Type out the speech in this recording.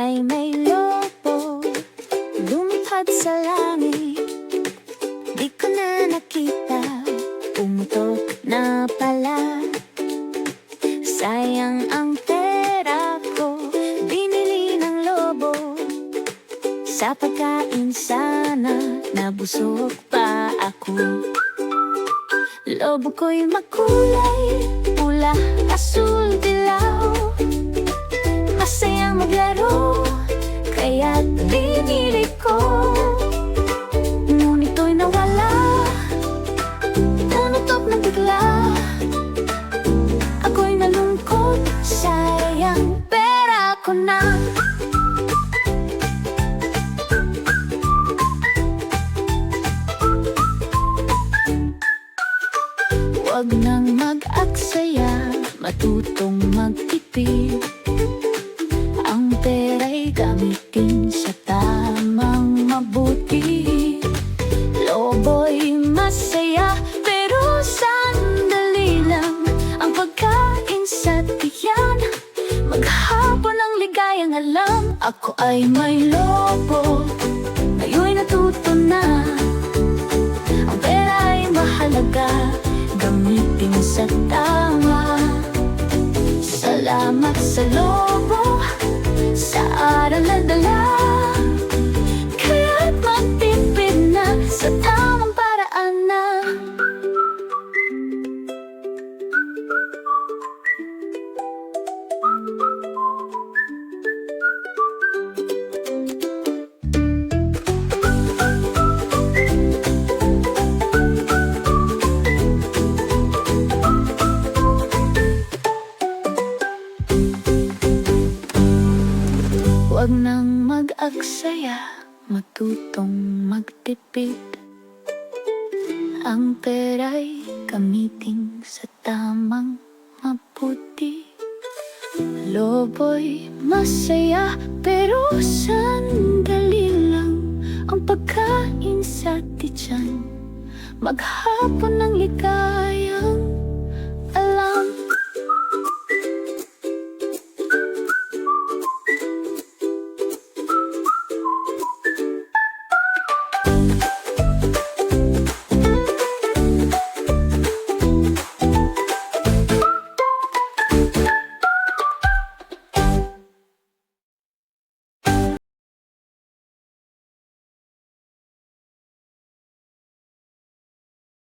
ay may lobo Lumipad sa langit. Di ko na nakita Umuto na pala. Sayang ang pera ko Binili ng lobo. Sa pagkain sana Nabusog pa ako. Lobo ko'y makulay Pula, asul, dilaw. Masayang maglaro Kaya't binili ko. Ngunit to'y nawala. Nanutok na bigla. Ako'y nalungkot. Sayang pera ko na. Huwag nang mag-aksaya. Matutong magtipid ang ligayang alam Ako ay may lobo. Ngayon'y natuto na. Ang pera ay mahalaga Gamitin sa tama. Salamat sa lobo Sa aral na dala Huwag nang mag-aksaya, matutong magtipid. Ang pera'y gamitin sa tamang mabuti. Lobo'y masaya, pero sandali lang Ang pagkain sa tiyan. Maghapon ng ligayang